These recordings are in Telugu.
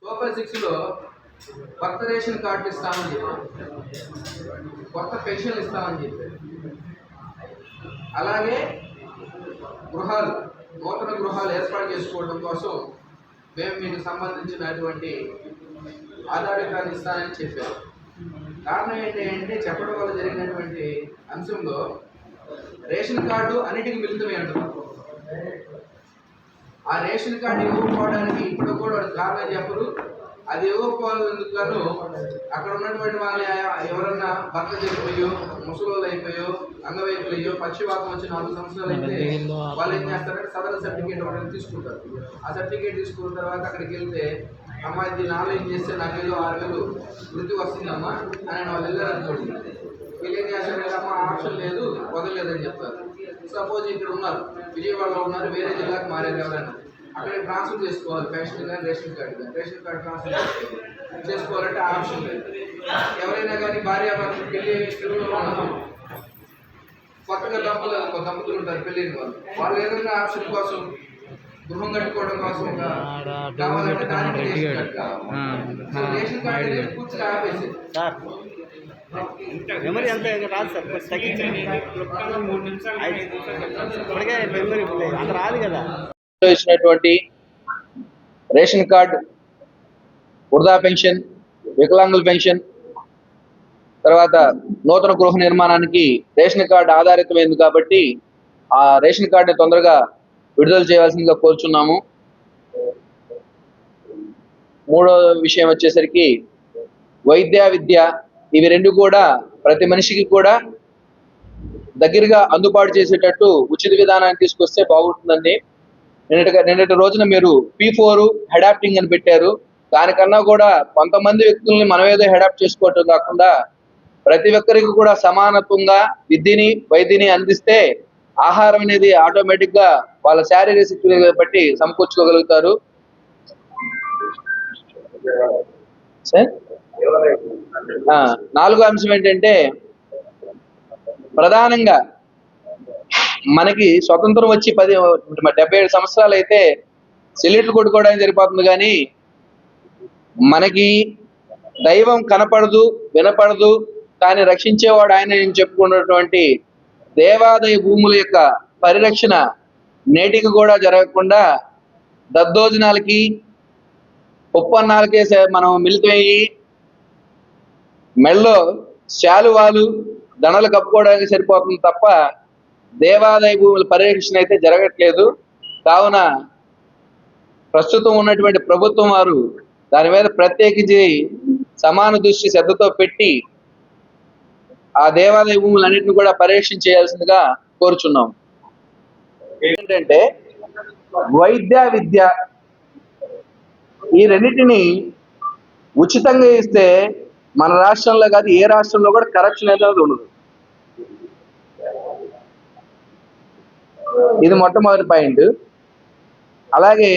సూపర్ సిక్స్లో కొత్త రేషన్ కార్డు ఇస్తామని చెప్పి కొత్త పెన్షన్ ఇస్తామని చెప్పారు అలాగే గృహాలు నూతన గృహాలు ఏర్పాటు చేసుకోవడం కోసం మేము మీకు సంబంధించినటువంటి ఆధార్ కార్డు ఇస్తానని చెప్పారు. కారణం ఏంటి అంటే చెప్పడం వల్ల జరిగినటువంటి అంశంలో రేషన్ కార్డు అన్నిటికీ మిలితమే అంటున్నారు ఆ రేషన్ కార్డు ఇవ్వకపోవడానికి ఇప్పుడు కూడా కారణం చెప్పరు. అది ఇవ్వకపోయినందుకు గాను అక్కడ ఉన్నటువంటి వాళ్ళ ఎవరన్నా భర్త చనిపోయో ముసలోళ్ళు అయిపోయో అంగవైపులయ్యో పక్షివాతం వచ్చి నాలుగు సంవత్సరాలు అయితే వాళ్ళు ఏం చేస్తారంటే సదరన్ సర్టిఫికేట్ ఒకటి తీసుకుంటారు. ఆ సర్టిఫికేట్ తీసుకున్న తర్వాత అక్కడికి వెళ్తే అమ్మాయి దీన్ని ఆన్లైన్ చేస్తే నాకు ఏదో ఆరు వేలు వృత్తి వస్తుందమ్మా అని వాళ్ళు వెళ్ళారు అనుకోండి వీళ్ళు ఏం చేస్తారు అమ్మ ఆప్షన్ లేదు వదలలేదని చెప్తారు. సపోజ్ ఇక్కడ ఉన్నారు విజయవాడలో ఉన్నారు వేరే జిల్లాకు మారారు ఎవరైనా. అక్కడ ట్రాన్స్ఫర్ చేసుకోవాలి పెన్షన్ కానీ రేషన్ కార్డు కానీ. రేషన్ కార్డు ట్రాన్స్ఫర్ చేసుకోవాలి చేసుకోవాలంటే ఆప్షన్ లేదు. ఎవరైనా కానీ భార్య భర్త పెళ్ళి కొత్తగా దంపతులు ఒక దంపతులు ఉంటారు పెళ్ళైన వాళ్ళు. వాళ్ళు ఏదైనా ఆప్షన్ కోసం గృహం కట్టుకోవడం కోసం కావాలంటే దానికి రేషన్ కార్డు రేషన్ కార్డు ఆపేసి సార్ మెమరీ అంత రాదు సార్ కొంచెం తగ్గించండి. ఇప్పటికే మెమరీ అంత రాదు కదా. ఇచ్చినటువంటి రేషన్ కార్డ్ వృధా పెన్షన్ వికలాంగుల పెన్షన్ తర్వాత నూతన గృహ నిర్మాణానికి రేషన్ కార్డు ఆధారితమైంది కాబట్టి ఆ రేషన్ కార్డుని తొందరగా విడుదల చేయాల్సిందిగా కోరుచున్నాము. మూడో విషయం వచ్చేసరికి వైద్య విద్య ఇవి రెండు కూడా ప్రతి మనిషికి కూడా దగ్గరగా అందుబాటు చేసేటట్టు ఉచిత విధానాన్ని తీసుకొస్తే బాగుంటుందండి. నిన్నటి నిన్నటి రోజున మీరు పీ ఫోర్ హెడాప్టింగ్ అని పెట్టారు. దానికన్నా కూడా కొంతమంది వ్యక్తుల్ని మనం ఏదో హెడాప్ట్ చేసుకోవటం కాకుండా ప్రతి ఒక్కరికి కూడా సమానత్వంగా విద్యని వైద్యని అందిస్తే ఆహారం అనేది ఆటోమేటిక్గా వాళ్ళ శారీరక శక్తిని బట్టి సమకూర్చుకోగలుగుతారు. సార్? నాలుగో అంశం ఏంటంటే ప్రధానంగా మనకి స్వతంత్రం వచ్చి పది డెబ్బై ఏడు సంవత్సరాలు అయితే సెల్యూట్లు కొట్టుకోవడానికి సరిపోతుంది కానీ మనకి దైవం కనపడదు వినపడదు కానీ రక్షించేవాడు ఆయన నేను చెప్పుకున్నటువంటి దేవాదయ భూముల యొక్క పరిరక్షణ నేటికి కూడా జరగకుండా దద్దోజనాలకి ఉప్పన్నాలకే మనం మిలితమయ్యి మెళ్ళో శాలువాలు దండలు కప్పుకోవడానికి సరిపోతుంది తప్ప దేవాదాయ భూముల పరిరక్షణ అయితే జరగట్లేదు. కావున ప్రస్తుతం ఉన్నటువంటి ప్రభుత్వం వారు దాని మీద ప్రత్యేకించి సమాన దృష్టి శ్రద్ధతో పెట్టి ఆ దేవాలయ భూములన్నింటిని కూడా పరిరక్షణ చేయాల్సిందిగా కోరుచున్నాం. ఏంటంటే వైద్య విద్య ఈ రెండింటిని ఉచితంగా ఇస్తే మన రాష్ట్రంలో కాదు ఏ రాష్ట్రంలో కూడా కరప్షన్ అనేది ఉండదు. ఇది మొట్టమొదటి పాయింట్. అలాగే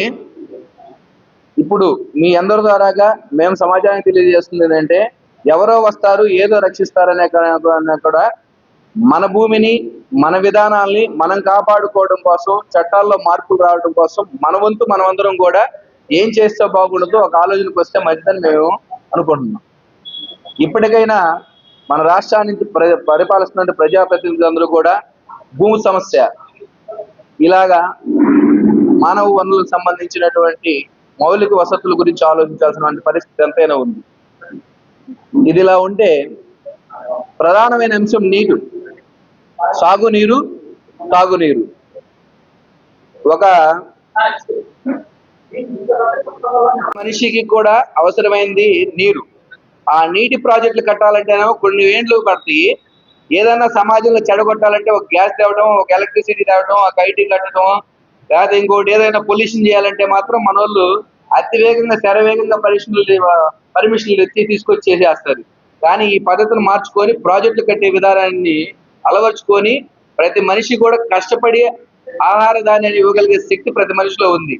ఇప్పుడు మీ అందరి ద్వారాగా మేము సమాజానికి తెలియజేస్తుంది ఏంటంటే ఎవరో వస్తారు ఏదో రక్షిస్తారనే కూడా మన భూమిని మన విధానాల్ని మనం కాపాడుకోవడం కోసం చట్టాల్లో మార్పులు రావడం కోసం మన వంతు మనమందరం కూడా ఏం చేస్తే బాగుండదో ఒక ఆలోచనకు వస్తే మంచిదని మేము అనుకుంటున్నాం. ఇప్పటికైనా మన రాష్ట్రాన్ని ప్ర పరిపాలిస్తున్న ప్రజాప్రతినిధులందరూ కూడా భూమి సమస్య. ఇలాగా మానవ వనరులకు సంబంధించినటువంటి మౌలిక వసతుల గురించి ఆలోచించాల్సిన పరిస్థితి ఎంతైనా ఉంది. ఇది ఇలా ఉంటే ప్రధానమైన అంశం నీరు. సాగునీరు తాగునీరు. ఒక మనిషికి కూడా అవసరమైంది నీరు. ఆ నీటి ప్రాజెక్టులు కట్టాలంటేనేమో కొన్ని ఏండ్లు పడతాయి. ఏదైనా సమాజంలో చెడగొట్టాలంటే ఒక గ్యాస్ తేవడం ఒక ఎలక్ట్రిసిటీ తేవడం ఒక ఐటీ కట్టడం లేదా ఇంకోటి ఏదైనా పొల్యూషన్ చేయాలంటే మాత్రం మన వాళ్ళు అతి వేగంగా శరవేగంగా పర్మిషన్లు పర్మిషన్లు ఎత్తి తీసుకొచ్చి చేసేస్తారు కానీ ఈ పద్ధతిని మార్చుకొని ప్రాజెక్టులు కట్టే విధానాన్ని అలవర్చుకొని ప్రతి మనిషి కూడా కష్టపడి ఆహార ధాన్యాన్ని ఇవ్వగలిగే శక్తి ప్రతి మనిషిలో ఉంది.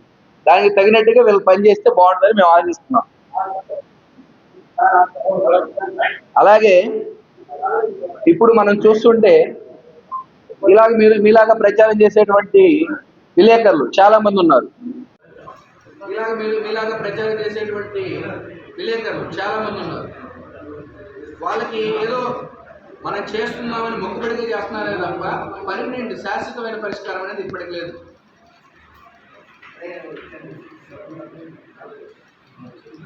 దానికి తగినట్టుగా వీళ్ళు పనిచేస్తే బాగుంటుందని మేము ఆలోచిస్తున్నాం. అలాగే ఇప్పుడు మనం చూస్తుంటే ఇలాగ మీరు మీలాగా ప్రచారం చేసేటువంటి విలేకరులు చాలా మంది ఉన్నారు. ఇలాగ మీరు మీలాగా ప్రచారం చేసేటువంటి విలేకరులు చాలా మంది ఉన్నారు. వాళ్ళకి ఏదో మనం చేస్తున్నామని మొక్కుబడిగా చేస్తున్నారే తప్ప పర్మనెంట్ శాశ్వతమైన పరిష్కారం అనేది ఇప్పటికి లేదు.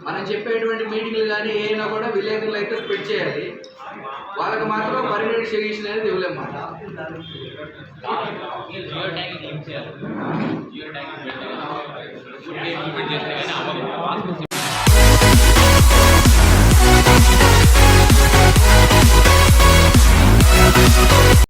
మనం చెప్పేటువంటి మీటింగ్లు కానీ ఏమైనా కూడా విలేకరులు అయితే స్ప్రెడ్ చేయాలి. వాళ్ళకి మాత్రం పర్మనెంట్ సొల్యూషన్ అనేది ఇవ్వలేము మాట జియో ట్యాగింగ్ ఏం చేయాలి? జియో ట్యాగింగ్ ఇంప్లిమెంట్ చేస్తే కానీ